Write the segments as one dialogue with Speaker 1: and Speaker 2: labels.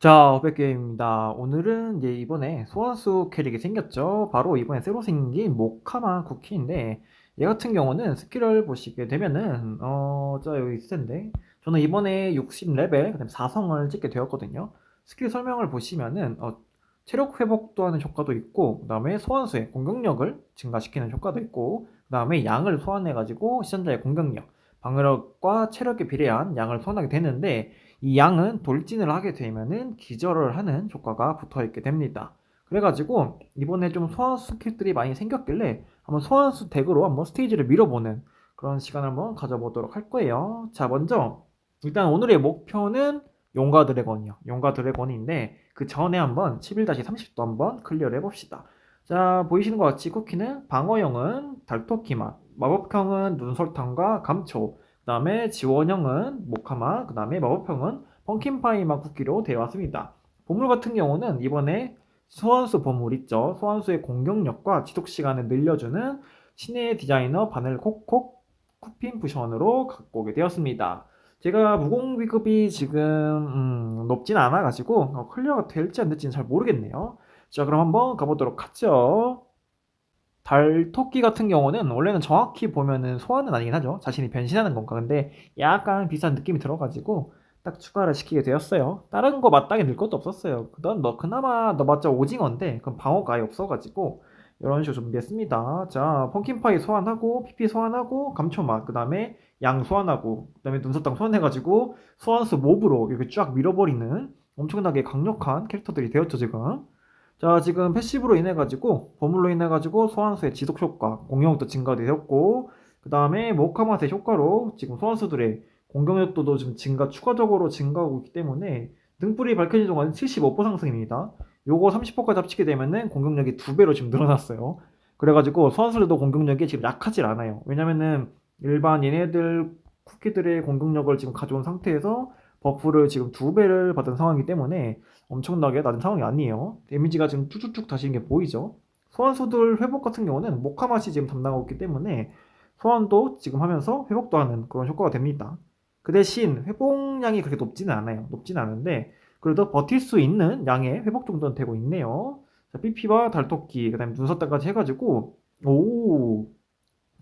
Speaker 1: 자, 어백게임입니다. 오늘은 이제 이번에 소환수 캐릭이 생겼죠. 바로 이번에 새로 생긴 모카마 쿠키인데, 얘 같은 경우는 스킬을 보시게 되면은, 어, 자, 여기 있을 텐데, 저는 이번에 60레벨, 그 다음에 4성을 찍게 되었거든요. 스킬 설명을 보시면은, 어, 체력 회복도 하는 효과도 있고, 그 다음에 소환수의 공격력을 증가시키는 효과도 있고, 그 다음에 양을 소환해가지고 시전자의 공격력, 방어력과 체력에 비례한 양을 소환하게 되는데, 이 양은 돌진을 하게 되면은 기절을 하는 효과가 붙어 있게 됩니다. 그래가지고 이번에 좀 소환수 kit들이 많이 생겼길래 한번 소환수 덱으로 한번 스테이지를 밀어보는 그런 시간을 한번 가져보도록 할 거예요. 자, 먼저 일단 오늘의 목표는 용과 드래곤이요. 용과 드래곤인데 그 전에 한번 11-30도 한번 클리어를 해봅시다. 자, 보이시는 것 같이 쿠키는 방어형은 달토끼 맛, 마법형은 눈설탕과 감초, 그 다음에 지원형은 모카마, 그 다음에 마법형은 펑킨파이마 쿠키로 되어 왔습니다. 보물 같은 경우는 이번에 소환수 보물 있죠. 소환수의 공격력과 지속 시간을 늘려주는 신의 디자이너 바늘 콕콕 쿠핀 쿠션으로 갖고 오게 되었습니다. 제가 무공 비급이 지금 음, 높진 않아가지고 어, 클리어가 될지 안 될지는 잘 모르겠네요. 자, 그럼 한번 가보도록 하죠. 달토끼 같은 경우는 원래는 정확히 보면은 소환은 아니긴 하죠. 자신이 변신하는 건가. 근데 약간 비슷한 느낌이 들어가지고 딱 추가를 시키게 되었어요. 다른 거 마땅히 늘 것도 없었어요. 넌너 그나마 너 맞자 오징어인데 그럼 방어가 아예 없어가지고 이런 식으로 준비했습니다. 자, 펑킨파이 소환하고 PP 소환하고 감초맛 그 다음에 양 소환하고 그 다음에 눈썹당 소환해가지고 소환수 몹으로 이렇게 쫙 밀어버리는 엄청나게 강력한 캐릭터들이 되었죠 지금. 자, 지금 패시브로 인해 가지고 보물로 인해 가지고 소환수의 지속 효과, 공격력도 증가되었고 그 다음에 모카맛의 효과로 지금 소환수들의 공격력도도 좀 증가 추가적으로 증가하고 있기 때문에 등불이 밝혀진 동안 75% 상승입니다. 요거 30%까지 합치게 되면은 공격력이 두 배로 지금 늘어났어요. 그래가지고 소환수들도 공격력이 지금 약하질 않아요. 왜냐면은 일반 얘네들 쿠키들의 공격력을 지금 가져온 상태에서 버프를 지금 두 배를 받은 상황이기 때문에 엄청나게 낮은 상황이 아니에요. 데미지가 지금 쭉쭉쭉 다시는 게 보이죠. 소환수들 회복 같은 경우는 모카맛이 지금 담당하고 있기 때문에 소환도 지금 하면서 회복도 하는 그런 효과가 됩니다. 그 대신 회복량이 그렇게 높지는 않아요. 높지는 않은데 그래도 버틸 수 있는 양의 회복 정도는 되고 있네요. 자, BP와 달토끼, 그 다음에 눈썹단까지 해가지고 오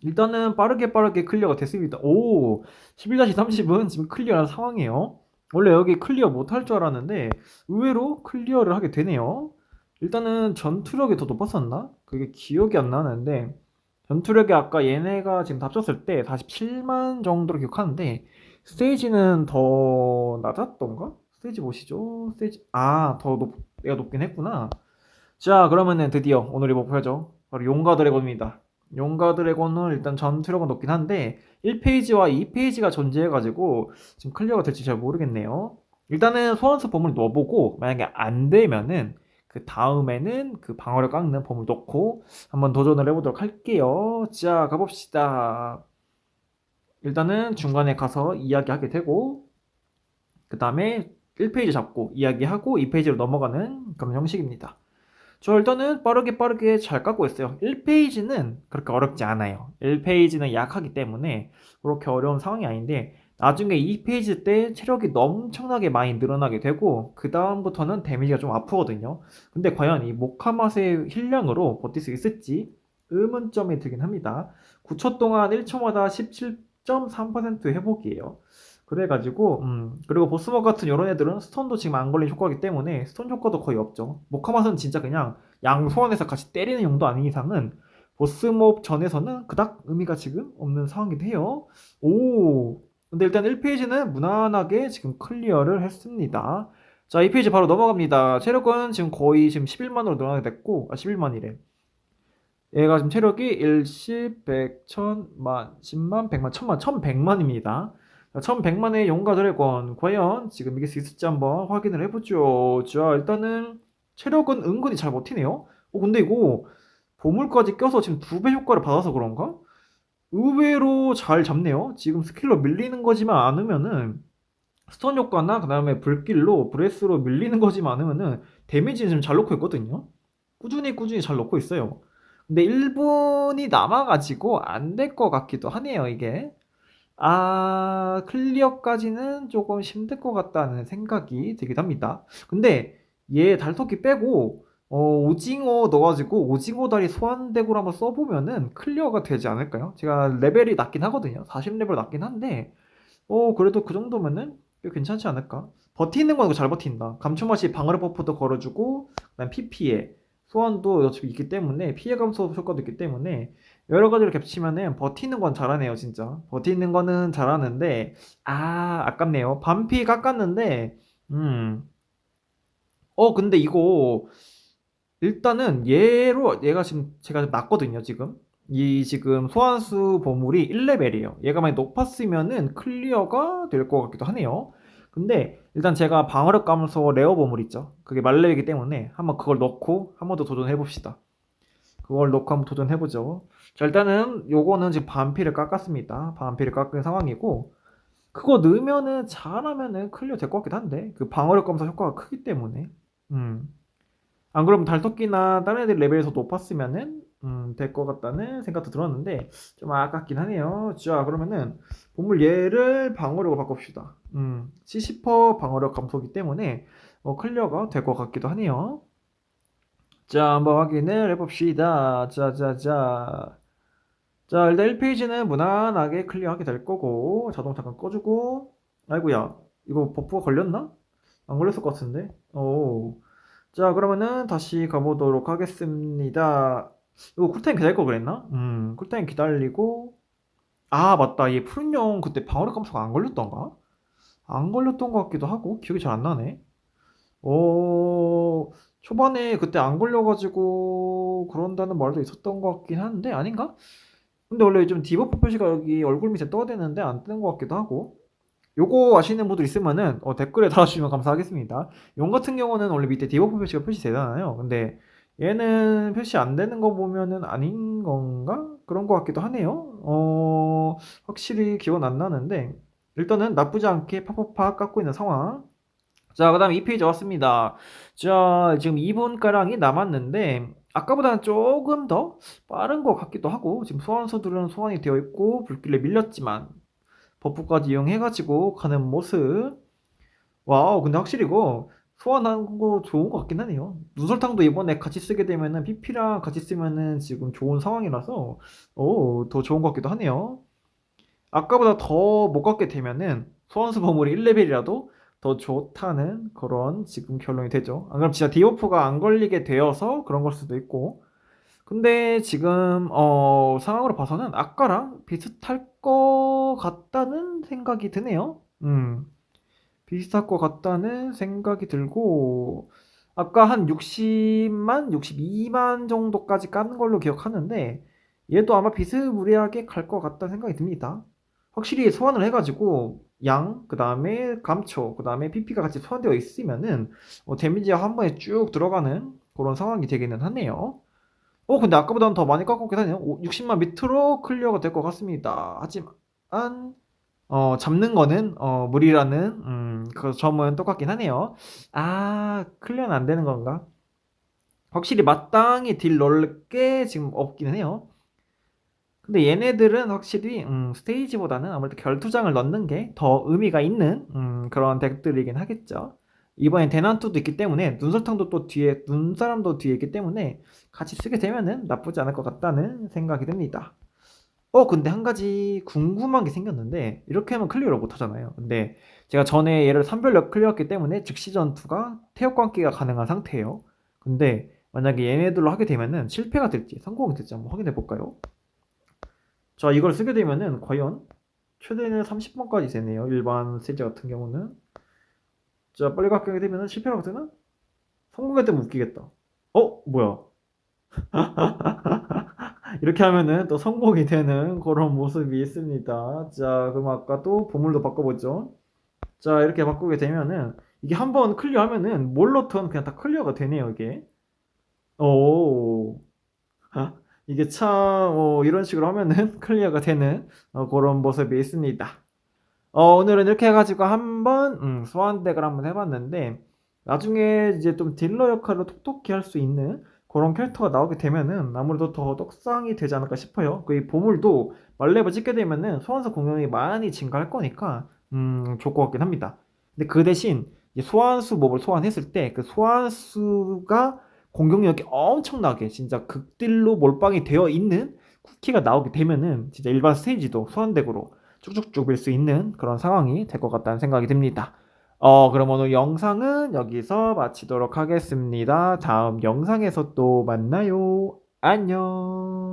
Speaker 1: 일단은 빠르게 빠르게 클리어가 됐습니다. 오 11-30은 지금 클리어한 상황이에요. 원래 여기 클리어 못할 줄 알았는데 의외로 클리어를 하게 되네요. 일단은 전투력이 더 높았었나? 그게 기억이 안 나는데 전투력이 아까 얘네가 지금 합쳤을 때 47만 정도로 기억하는데 스테이지는 더 낮았던가? 스테이지 보시죠. 스테이지 아, 더 높, 내가 높긴 했구나. 자, 그러면은 드디어 오늘의 목표죠. 바로 용과 드래곤입니다. 용과 드래곤은 일단 전투력은 높긴 한데 1페이지와 2페이지가 존재해가지고 지금 클리어가 될지 잘 모르겠네요. 일단은 소환수 보물 넣어보고 만약에 안 되면은 그 다음에는 그 방어력 깎는 보물 넣고 한번 도전을 해보도록 할게요. 자, 가봅시다. 일단은 중간에 가서 이야기하게 되고 그 다음에 1페이지 잡고 이야기하고 2페이지로 넘어가는 그런 형식입니다. 저 일단은 빠르게 빠르게 잘 깎고 있어요. 1페이지는 그렇게 어렵지 않아요. 1페이지는 약하기 때문에 그렇게 어려운 상황이 아닌데 나중에 2페이지 때 체력이 엄청나게 많이 늘어나게 되고 그 다음부터는 데미지가 좀 아프거든요. 근데 과연 이 모카맛의 힐량으로 버틸 수 있을지 의문점이 들긴 합니다. 9초 동안 1초마다 17.3% 회복이에요. 그래가지고 음 그리고 보스먹 같은 이런 애들은 스톤도 지금 안 걸린 효과이기 때문에 스톤 효과도 거의 없죠. 모카맛은 진짜 그냥 양 소환해서 같이 때리는 용도 아닌 이상은 보스몹 전에서는 그닥 의미가 지금 없는 상황이기도 해요. 오 근데 일단 1페이지는 무난하게 지금 클리어를 했습니다. 자, 2페이지 바로 넘어갑니다. 체력은 지금 거의 지금 11만으로 늘어나게 됐고, 아, 11만이래. 얘가 지금 체력이 1, 10, 100, 1000 만, 10만, 100만, 1000만, 1100만입니다. 1100만의 용과 드래곤 과연 지금 이길 수 있을지 한번 확인을 해보죠. 자 일단은 체력은 은근히 잘 버티네요. 어 근데 이거 보물까지 껴서 지금 두 배 효과를 받아서 그런가? 의외로 잘 잡네요. 지금 스킬로 밀리는 거지만 않으면은 스턴 효과나 그 다음에 불길로 브레스로 밀리는 거지만 않으면은 데미지는 지금 잘 넣고 있거든요. 꾸준히 꾸준히 잘 넣고 있어요. 근데 1분이 남아가지고 안 될 것 같기도 하네요, 이게. 아, 클리어까지는 조금 힘들 것 같다는 생각이 들긴 합니다. 근데 얘 달토끼 빼고 어, 오징어 넣어가지고 오징어 다리 소환덱으로 한번 써보면은 클리어가 되지 않을까요? 제가 레벨이 낮긴 하거든요. 40레벨 낮긴 한데 어, 그래도 그 정도면은 꽤 괜찮지 않을까? 버티는 건 잘 버틴다. 감초맛이 방어력 버프도 걸어주고 그 다음 PP에 소환도 어차피 있기 때문에 피해 감소 효과도 있기 때문에 여러 가지를 겹치면은 버티는 건 잘하네요, 진짜. 버티는 거는 잘하는데, 아, 아깝네요. 반피 깎았는데, 음. 어, 근데 이거, 일단은 얘로, 얘가 지금, 제가 맞거든요, 지금. 이 지금 소환수 보물이 1레벨이에요. 얘가 만약 높았으면은 클리어가 될 것 같기도 하네요. 근데 일단 제가 방어력 감소 레어 보물 있죠. 그게 말레이기 때문에 한번 그걸 넣고 한 번 더 도전해 봅시다. 그걸 넣고 한번 도전해 보죠. 자, 일단은 요거는 지금 반피를 깎았습니다. 반피를 깎은 상황이고 그거 넣으면은 잘하면은 클리어 될 것 같긴 한데 그 방어력 감소 효과가 크기 때문에 음. 안 그러면 달토끼나 다른 애들 레벨에서 높았으면은 음, 될 것 같다는 생각도 들었는데 좀 아깝긴 하네요. 자, 그러면은 보물 얘를 방어력으로 바꿉시다. 음, 70% 방어력 감소기 때문에 어, 클리어가 될 것 같기도 하네요. 자, 한번 확인을 해봅시다. 자, 자, 자. 자, 일단 1페이지는 무난하게 클리어하게 될 거고, 자동 잠깐 꺼주고, 아이고야, 이거 버프가 걸렸나? 안 걸렸을 것 같은데? 오. 자, 그러면은 다시 가보도록 하겠습니다. 이거 쿨타임 기다릴 걸 그랬나? 음, 쿨타임 기다리고, 아, 맞다. 얘 푸른용 그때 방어력 감소 가 안 걸렸던가? 안 걸렸던 것 같기도 하고, 기억이 잘 안 나네. 어, 초반에 그때 안 걸려가지고 그런다는 말도 있었던 것 같긴 한데, 아닌가? 근데 원래 요즘 디버프 표시가 여기 얼굴 밑에 떠야 되는데 안 뜨는 것 같기도 하고, 요거 아시는 분들 있으면은 어, 댓글에 달아주시면 감사하겠습니다. 용 같은 경우는 원래 밑에 디버프 표시가 표시되잖아요. 근데 얘는 표시 안 되는 거 보면은 아닌 건가? 그런 것 같기도 하네요. 어, 확실히 기억 안 나는데 일단은 나쁘지 않게 팍팍팍 깎고 있는 상황. 자, 그 다음에 2페이지 왔습니다. 자, 지금 2분가량이 남았는데 아까보다는 조금 더 빠른 것 같기도 하고 지금 소환수들은 소환이 되어 있고 불길에 밀렸지만 버프까지 이용해가지고 가는 모습. 와우, 근데 확실히 이거 소환한 거 좋은 것 같긴 하네요. 눈설탕도 이번에 같이 쓰게 되면은 PP랑 같이 쓰면은 지금 좋은 상황이라서 오, 더 좋은 것 같기도 하네요. 아까보다 더 못 갖게 되면은 소환수 보물이 1레벨이라도 더 좋다는 그런 지금 결론이 되죠. 안 그럼 진짜 디오프가 안 걸리게 되어서 그런 걸 수도 있고. 근데 지금 어, 상황으로 봐서는 아까랑 비슷할 것 같다는 생각이 드네요. 음. 비슷할 것 같다는 생각이 들고 아까 한 60만, 62만 정도까지 까는 걸로 기억하는데 얘도 아마 비스무리하게 갈 것 같다는 생각이 듭니다. 확실히 소환을 해가지고 양, 그 다음에 감초, 그 다음에 PP가 같이 소환되어 있으면은 어, 데미지가 한 번에 쭉 들어가는 그런 상황이 되기는 하네요. 어, 근데 아까보다는 더 많이 깎았긴 하네요. 60만 밑으로 클리어가 될 것 같습니다. 하지만 어, 잡는 거는 어, 무리라는 음, 그 점은 똑같긴 하네요. 아, 클리어는 안 되는 건가? 확실히 마땅히 딜 넣을 게 지금 없긴 해요. 근데 얘네들은 확실히 음, 스테이지보다는 아무래도 결투장을 넣는 게 더 의미가 있는 음, 그런 덱들이긴 하겠죠. 이번엔 대난투도 있기 때문에 눈설탕도 또 뒤에 눈사람도 뒤에 있기 때문에 같이 쓰게 되면은 나쁘지 않을 것 같다는 생각이 듭니다. 어 근데 한 가지 궁금한 게 생겼는데 이렇게 하면 클리어를 못 하잖아요. 근데 제가 전에 얘를 산별력 클리어했기 때문에 즉시 전투가 관계가 가능한 상태예요. 근데 만약에 얘네들로 하게 되면은 실패가 될지 성공이 될지 한번 확인해 볼까요? 자 이걸 쓰게 되면은 과연 최대는 30번까지 되네요. 일반 세제 같은 경우는 자 빨리 가게 되면은 실패라고 되나? 성공했다면 웃기겠다. 어 뭐야? 이렇게 하면은 또 성공이 되는 그런 모습이 있습니다. 자, 그럼 아까 또 보물도 바꿔보죠. 자, 이렇게 바꾸게 되면은 이게 한번 클리어 하면은 뭘 넣든 그냥 다 클리어가 되네요, 이게. 오. 아, 이게 참, 어, 이런 식으로 하면은 클리어가 되는 어, 그런 모습이 있습니다. 어, 오늘은 이렇게 해가지고 한번 음, 소환덱을 한번 해봤는데 나중에 이제 좀 딜러 역할로 톡톡히 할 수 있는 그런 캐릭터가 나오게 되면은 아무래도 더 떡상이 되지 않을까 싶어요. 그 이 보물도 말레이버 찍게 되면은 소환수 공격이 많이 증가할 거니까 음, 좋을 것 같긴 합니다. 근데 그 대신 이 소환수 몹을 소환했을 때 그 소환수가 공격력이 엄청나게 진짜 극딜로 몰빵이 되어 있는 쿠키가 나오게 되면은 진짜 일반 스테이지도 소환덱으로 쭉쭉쭉 밀 수 있는 그런 상황이 될 것 같다는 생각이 듭니다. 어, 그럼 오늘 영상은 여기서 마치도록 하겠습니다. 다음 영상에서 또 만나요. 안녕.